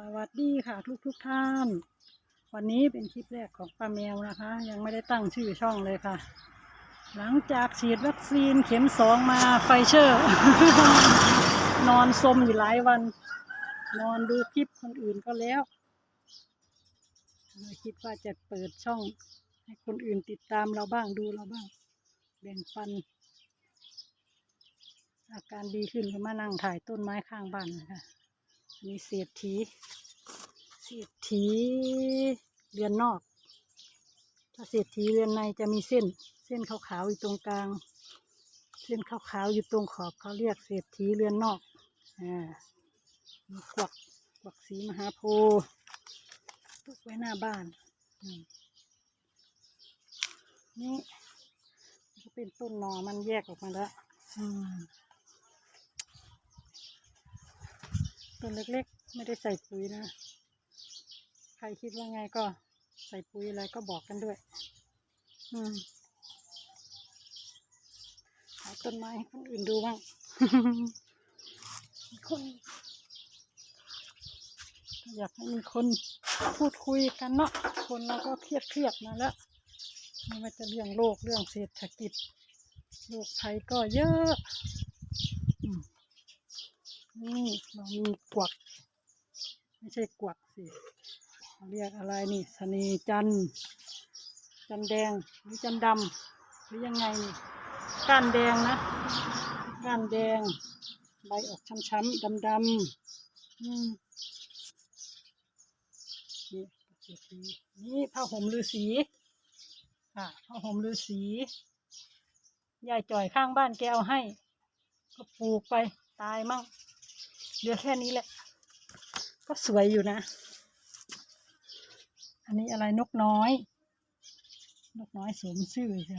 สวัสดีค่ะทุกทุกท่าน วันนี้เป็นคลิปแรกของป้าแมวนะคะ ยังไม่ได้ตั้งชื่อช่องเลยค่ะ หลังจากฉีดวัคซีนเข็มสองมาไฟเชอร์ นอนสมอยู่หลายวัน นอนดูคลิปคนอื่นก็แล้วเลยคิดว่าจะเปิดช่อง ให้คนอื่นติดตามเราบ้างดูเราบ้างแบ่งปัน อาการดีขึ้นก็มานั่งถ่ายต้นไม้ข้างบ้านนะคะ มีเศรษฐีเศรษฐีเรือนนอก ถ้าเศรษฐีเรือนในจะมีเส้น เส้นขาวๆอยู่ตรงกลาง เส้นขาวๆอยู่ตรงขอบเขาเรียกเศรษฐีเรือนนอกอ่ามีกวักกวักสีมหาโพธิ์ปลูกไว้หน้าบ้านนี่ก็เป็นต้นนอมันแยกออกมาแล้ว อืม ต้นเล็กๆ ไม่ได้ใส่ปุ๋ยนะ ใครคิดว่าไงก็ใส่ปุ๋ยอะไรก็บอกกันด้วย อืมหาต้นไม้ให้คนอื่นดูบ้างมีคนอยากให้มีคนพูดคุยกันเนาะ คนเราก็เครียดเครียดๆมาแล้วไม่ว่าจะเรื่องโลกเรื่องเศรษฐกิจโลกภัยก็เยอะ นี่เรามีกวัก ไม่ใช่กวักสิเรียกอะไรนี่สนีจันจันแดงหรือจันดำหรือยังไงนี่ก้านแดงนะก้านแดง ใบออกช้ำๆดำๆอืมนี่นี่ผ้าห่มฤาษีค่ะผ้าห่มฤาษียายจ่อยข้างบ้านแกเอาให้ ก็ปลูกไปตายมั่ง เหลือแค่นี้แหละ ก็สวยอยู่นะ อันนี้อะไรนกน้อย นกน้อยสวมชื่อใช่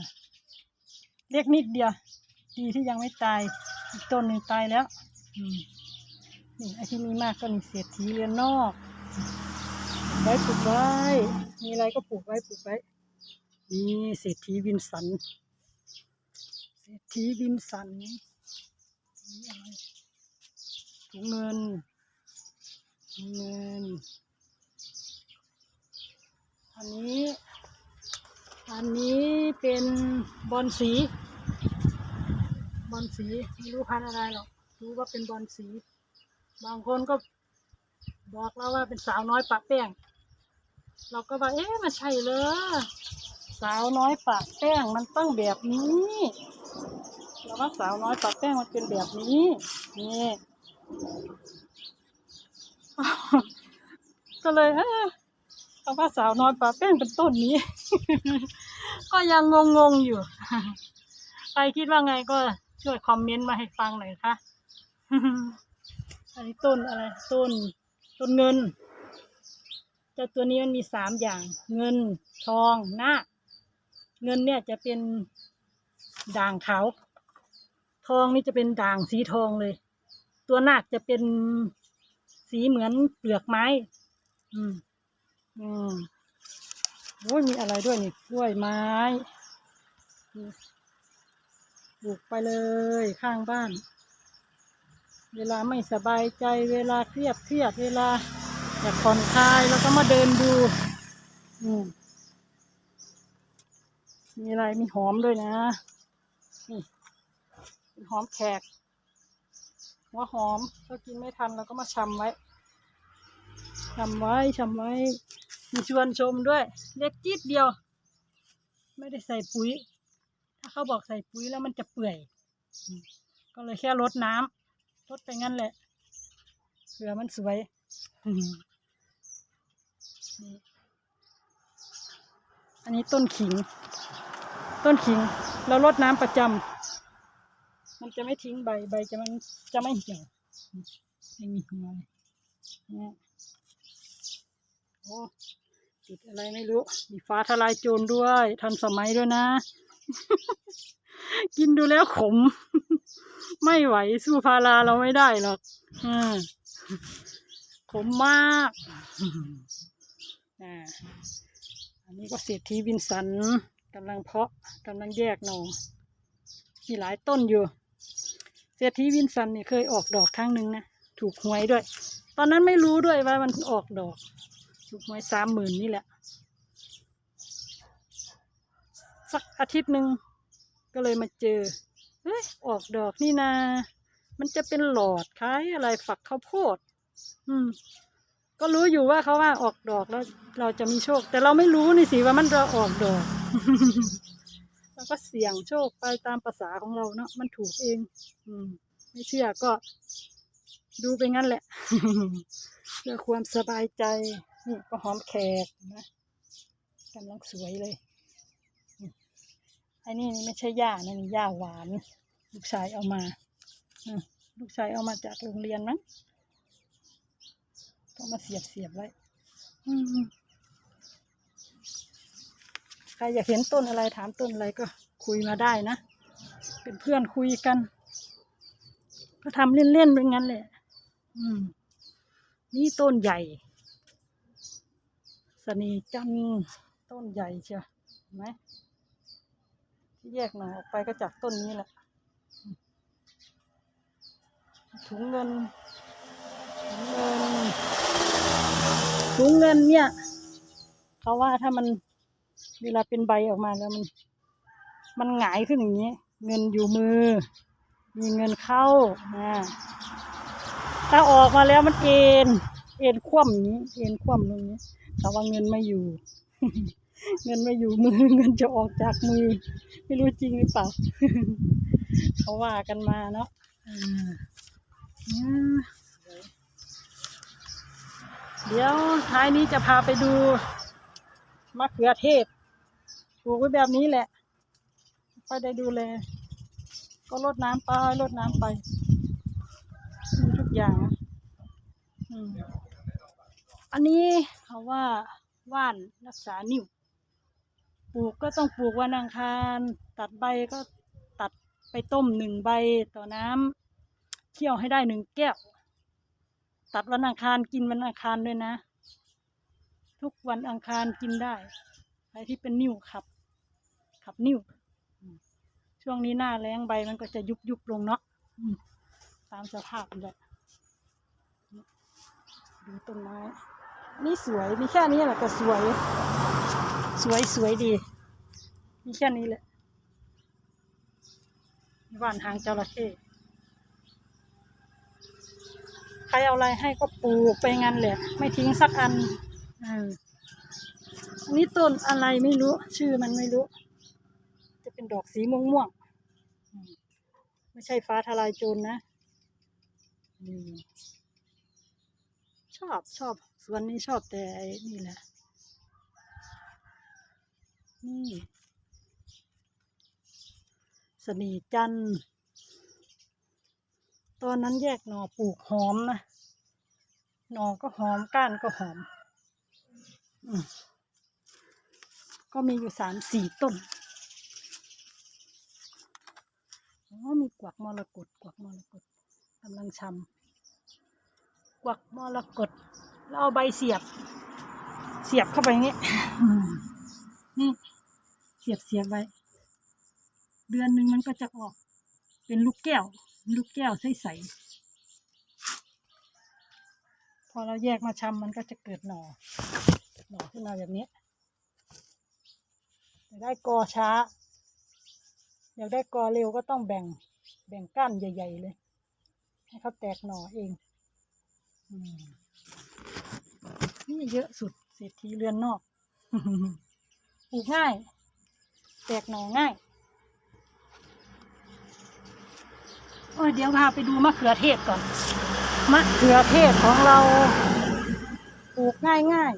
เรียกนิดเดียว ดีที่ยังไม่ตาย อีกต้นหนึ่งตายแล้วอืมนี่ไอ้ที่มีมากก็นี่เศรษฐีเรือนนอกปลูกไว้ปลูกไว้ มีอะไรก็ปลูกไว้ปลูกไว้ นี่เศรษฐีวินสัน เศรษฐีวินสันนี่อะไร เงิน เงิน อันนี้ อันนี้เป็นบอลสี บอลสี ไม่รู้พันอะไรหรอก รู้ว่าเป็นบอลสี บางคนก็บอกเราว่าเป็นสาวน้อยปะแป้ง เราก็ว่าเอ๊ะมันใช่เลย สาวน้อยปะแป้งมันต้องแบบนี้เราว่าสาวน้อยปะแป้งมันเป็นแบบนี้นี่ ก็เลยเอ๊ะคำว่าสาวน้อยปะแป้งเป็นต้นนี้ ก็ยังงงๆอยู่ ใครคิดว่าไงก็ช่วยคอมเมนต์มาให้ฟังหน่อยค่ะอันนี้ต้นอะไร ต้น ต้นเงินแต่ตัวนี้มันมีสามอย่าง เงินทองหน้าเงินเนี่ยจะเป็นด่างขาว ทองนี่จะเป็นด่างสีทองเลย ตัวนาคจะเป็นสีเหมือนเปลือกไม้ อืมอืมโอ้ยมีอะไรด้วยนี่กล้วยไม้ปลูกไปเลยข้างบ้าน เวลาไม่สบายใจ เวลาเครียดเครียดเวลาอยากผ่อนคลายแล้วก็มาเดินดู อืมมีอะไรมีหอมด้วยนะนี่หอมแขก หัวหอมถ้ากินไม่ทันเราก็มาชำไว้ชำไว้ชำไว้ มีชวนชมด้วย เล็กจิดเดียว ไม่ได้ใส่ปุ๋ย ถ้าเขาบอกใส่ปุ๋ยแล้วมันจะเปื่อย ก็เลยแค่ลดน้ำลดไปงั้นแหละเผื่อมันสวยอันนี้ต้นขิง ต้นขิงเราลดน้ำประจำ มันจะไม่ทิ้งใบใบจะมันจะไม่เหี่ยวไม่มีหัวเลยเนี่ยโอ้ติดอะไรไม่รู้ มีฟ้าทลายโจรด้วยทันสมัยด้วยนะ กินดูแล้วขม ไม่ไหวสู้พาราเราไม่ได้หรอกอขมมากอันนี้ก็เศรษฐีวินสันกำลังเพาะกำลังแยกหน่อมีหลายต้นอยู่ เศรษฐีวินสันเนี่ยเคยออกดอกครั้งหนึ่งนะ ถูกหวยด้วย ตอนนั้นไม่รู้ด้วยว่ามันออกดอกลูกไม้สามหมื่นนี่แหละ สักอาทิตย์หนึ่งก็เลยมาเจอ เฮ้ย ออกดอกนี่นา มันจะเป็นหลอดคล้ายอะไรฝักข้าวโพด อืม ก็รู้อยู่ว่าเขาว่าออกดอกแล้วเราจะมีโชค แต่เราไม่รู้นี่สิว่ามันจะออกดอก เราก็เสี่ยงโชคไปตามภาษาของเราเนาะมันถูกเอง อืม ไม่เชื่อก็ดูไปงั้นแหละ เพื่อความสบายใจ นี่ก็หอมแขกนะกำลังสวยเลยไอ้นี่ไม่ใช่หญ้านะนี่หญ้าหวาน ลูกชายเอามาลูกชายเอามาจากโรงเรียนมั้งก็มาเสียบเสียบไว้ อืม ใครอยากเห็นต้นอะไรถามต้นอะไรก็คุยมาได้นะ เป็นเพื่อนคุยกัน ก็ทำเล่นๆเป็นงั้นแหละอืม นี่ต้นใหญ่สนีจันต้นใหญ่เชียวไหมที่แยกหน่อออกไปก็จากต้นนี้แหละ ถุงเงินถุงเงินถุงเงินเนี่ย เขาว่าถ้ามัน เวลาเป็นใบออกมาแล้วมัน มันหงายขึ้นอย่างนี้ เงินอยู่มือ มีเงินเข้านะถ้าออกมาแล้วมันเอ็น เอ็นคว่ำอย่างนี้ เอ็นคว่ำตรงนี้แต่ว่าเงินไม่อยู่ เงินไม่อยู่มือ เงินจะออกจากมือ ไม่รู้จริงหรือเปล่า เขาว่ากันมาเนาะเดี๋ยวท้ายนี้จะพาไปดู มะเขือเทศปลูกไว้แบบนี้แหละค่อยได้ดูแล ก็รดน้ำไปรดน้ำไปมีทุกอย่างอืมอันนี้เขาว่าว่านรักษานิ่วปลูกก็ต้องปลูกวันอังคาร ตัดใบก็ตัดไปต้มหนึ่งใบต่อน้ำเคี่ยวให้ได้หนึ่งแก้ว ตัดวันอังคารกินวันอังคารด้วยนะ ทุกวันอังคารกินได้ใครที่เป็นนิ่วขับ ขับนิ่วช่วงนี้หน้าแรงใบมันก็จะยุบยุบลงเนาะตามสภาพมันแหละดูต้นไม้นี่สวยมีแค่นี้แหละก็สวย สวยสวยดี มีแค่นี้แหละว่านหางจระเข้ใครเอาอะไรให้ก็ปลูกไปงั้นแหละ ไม่ทิ้งสักอัน เอออันนี้ต้นอะไรไม่รู้ ชื่อมันไม่รู้ จะเป็นดอกสีม่วงม่วงไม่ใช่ฟ้าทลายโจรนะอชอบชอบสวนนี้ชอบแต่อ้นี่แหละ นี่สนีจันตอนนั้นแยกหน่อปลูกหอมนะ หน่อก็หอมก้านก็หอม ก็มีอยู่สามสี่ต้นอ๋อมีกวักมรกตกวักมรกตกำลังชำกวักมรกตแล้วเอาใบเสียบ เสียบเข้าไปอย่างนี้นี่เสียบเสียบไว้ เดือนหนึ่งมันก็จะออก เป็นลูกแก้ว ลูกแก้วใสๆพอเราแยกมาชำมันก็จะเกิดหน่อ หน่อขึ้นมาแบบนี้แต่ได้กอช้า อยากได้กอเร็วก็ต้องแบ่ง แบ่งก้านใหญ่ ๆ เลย ให้เขาแตกหน่อเองอืมนี่เยอะสุดเศรษฐีเรือนนอกปลูกง่าย แตกหน่อง่ายโอ้ยเดี๋ยวพาไปดูมะเขือเทศก่อน มะเขือเทศของเราปลูกง่ายง่าย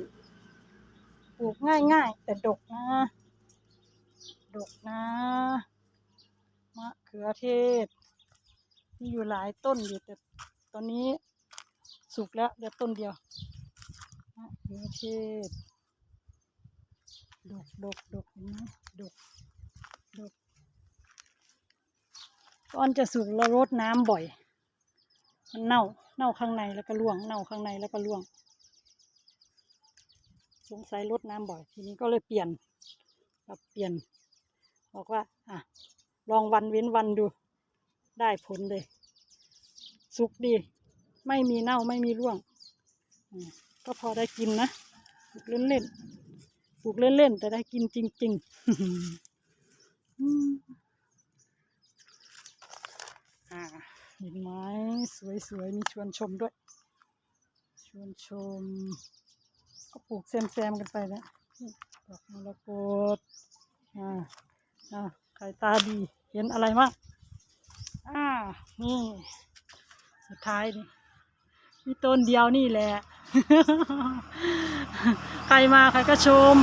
ปลูกง่ายง่ายๆ แต่ดกนะ ดกนะ มะเขือเทศ มีอยู่หลายต้นอยู่แต่ตอนนี้สุกแล้วเหลือต้นเดียวมะเขือเทศ ดกดกดกเห็นไหมดกดกก่อนจะสุกเรารดน้ำบ่อย มันเน่า เน่าข้างในแล้วก็ร่วง เน่าข้างในแล้วก็ร่วง สงสัยรดน้ำบ่อย ทีนี้ก็เลยเปลี่ยนปรับเปลี่ยน บอกว่า อะ ลองวันเว้นวันดู ได้ผลเลย สุกดี ไม่มีเน่าไม่มีร่วง ก็พอได้กินนะปลูกเล่นๆปลูกเล่นๆแต่ได้กินจริงๆอืมอ่าเห็นไหมสวยๆ มีชวนชมด้วย ชวนชม ก็ปลูกแซมๆกันไปนะดอกมรกตอ่าอ่าใครตาดีเห็นอะไรมั้งอ่านี่สุดท้ายนี่มีต้นเดียวนี่แหละ ใครมาใครก็ชม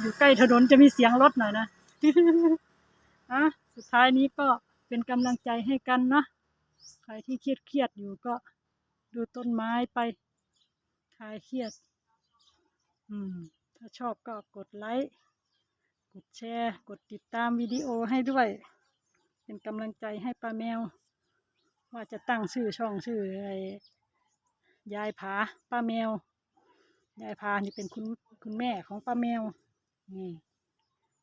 อยู่ใกล้ถนนจะมีเสียงรถหน่อยนะอะสุดท้ายนี้ก็เป็นกำลังใจให้กันนะใครที่เครียดเครียดๆอยู่ก็ดูต้นไม้ไป ลายเครียด อืม ถ้าชอบก็กดไลค์ กดแชร์ กดติดตามวิดีโอให้ด้วย เป็นกำลังใจให้ป้าแมว ว่าจะตั้งชื่อช่องชื่ออะไรยายผาป้าแมว ยายพานี่เป็นคุณคุณแม่ของป้าแมว นี่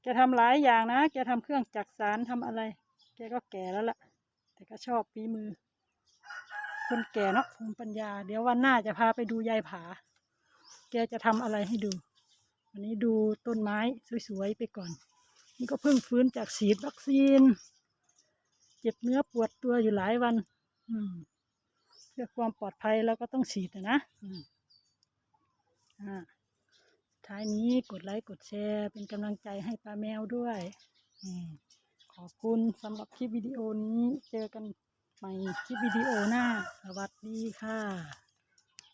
แกทำหลายอย่างนะ แกทำเครื่องจักสารทำอะไร แกก็แก่แล้วล่ะ แต่ก็ชอบฝีมือ คนแก่เนาะภูมิปัญญา เดี๋ยววันหน้าจะพาไปดูยายผา แกจะทำอะไรให้ดู วันนี้ดูต้นไม้สวยๆไปก่อน นี่ก็เพิ่งฟื้นจากฉีดวัคซีน เจ็บเนื้อปวดตัวอยู่หลายวัน อืมเพื่อความปลอดภัยเราก็ต้องฉีดนะอ่าท้ายนี้กดไลค์กดแชร์เป็นกำลังใจให้ป้าแมวด้วยอขอบคุณสำหรับคลิปวิดีโอนี้เจอกัน ใหม่คลิปวิดีโอหน้า สวัสดีค่ะ